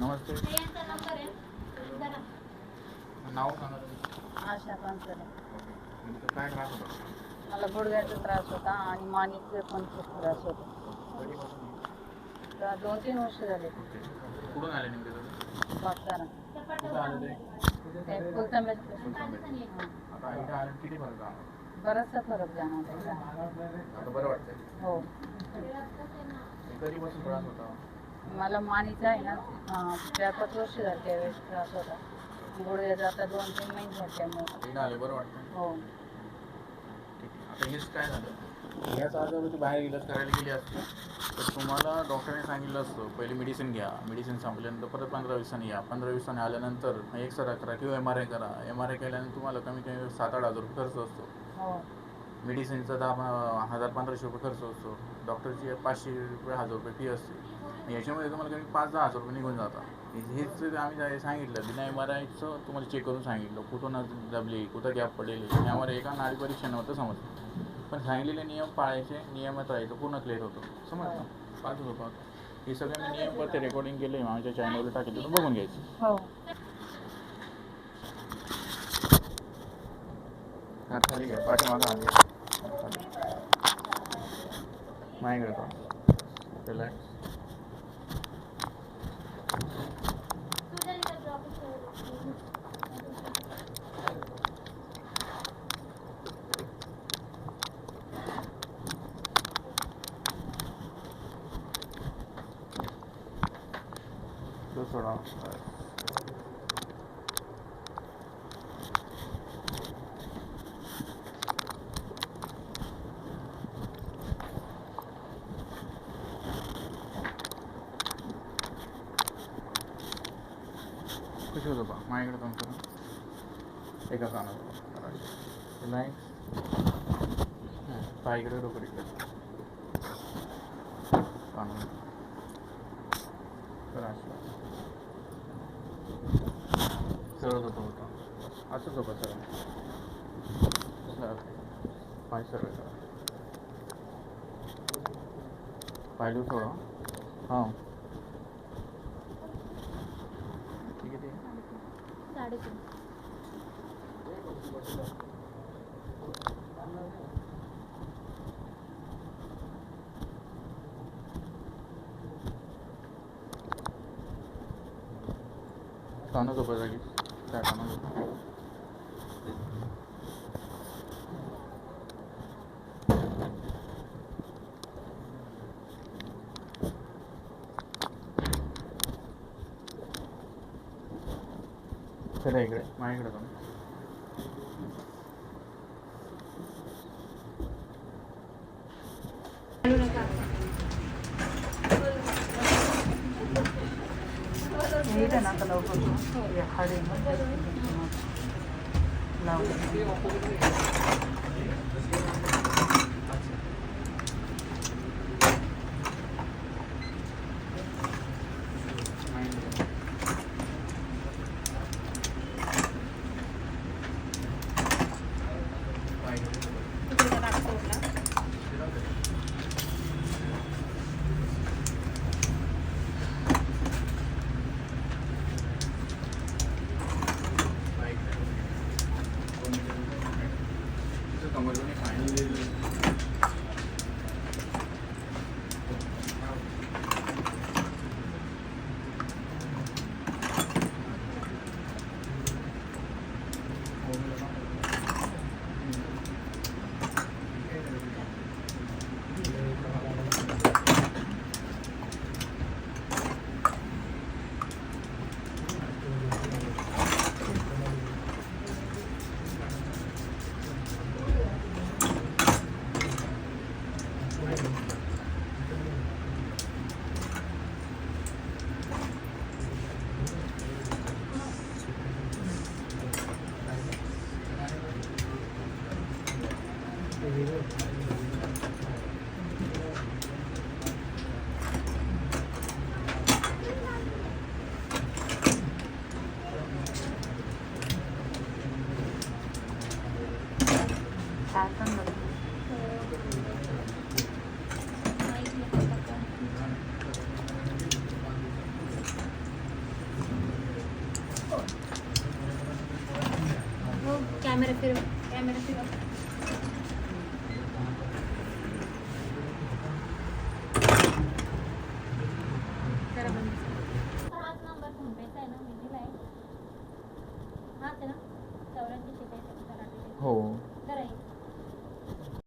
नमस्ते. नाव सांगा आशा पानसरे. तुमचं काय त्रास होता? मला गुडघ्याचा त्रास होता आणि मानेचा पण खूप त्रास होता. तर दोन तीन वर्ष झाले. कुठून आले नेमके तुम्ही? बागताना कुठं आले ते? ते फुलतांब्यात आता इथे आले किती फरक जाणवला? बराचसा फरक जाणवला आता बरं वाटतंय. हो हे. कधीपासून त्रास होता? मला मानेचा आहे ना. चार पाच वर्ष झाले त्यावेळेस त्रास होता. आता दोन तीन महिने झाले त्यामुळे. बरं वाटतं. हो. ठीक आहे. आता हेच काय झालं? याच आजारावरती बाहेर इलाज करायला गेली असती. तर तुम्हाला डॉक्टरने सांगितलं असतं पहिले मेडिसिन घ्या. मेडिसिन संपल्यानंतर परत पंधरा दिवसांनी या. पंधरा दिवसांनी आल्यानंतर एक्सरा करा किंवा एम आर आय करा. एम आर आय केल्यानंतर तुम्हाला कमी कमी सात आठ हजार रुपये खर्च असतो. हो. मेडिसिनचा दहा हजार पंधराशे रुपये खर्च असतो डॉक्टरची पाचशे रुपये हजार रुपये फी असते. याच्यामध्ये तुम्हाला कमी पाच दहा हजार रुपये निघून जातात. हेच आम्ही सांगितलं बिना एम आर आयचं तुम्हाला चेक करून सांगितलं कुठून दबली कुठं गॅप पडलेली त्यामुळे एका नाडी परीक्षा नव्हतं समजलं. पण सांगितलेले नियम पाळायचे नियमात राहायचं पूर्ण क्लिअर होतं. समजलं? पाच होतं हे सगळे मी नियम परत रेकॉर्डिंग केले आमच्या चॅनलवर टाकेल तुम्ही बघून घ्यायचे. हो. खाली घ्या पाठीमागं आले माझ्याकडे का रिलॅक्स तो सोडा. कशी होतं बा माझ्याकडे काम करा एका कानात नाही. पायकडे डोकं इकडे. कानावर. करा असं. सरळ होतं होतं. असंच होतं सरळ. सरळ पाय सरळ करा. पाय थोडं हां ठीक आहे ठीक आहे साडेतीन कानच झोपा जागी त्या कानात चला इकडे माझ्याकडे पण इथं कैमरा फिर कैमरा फिर फोन पेचा आहे ना मी दिलाय हाच ना चौऱ्याऐंशी शेहेचाळीस हो.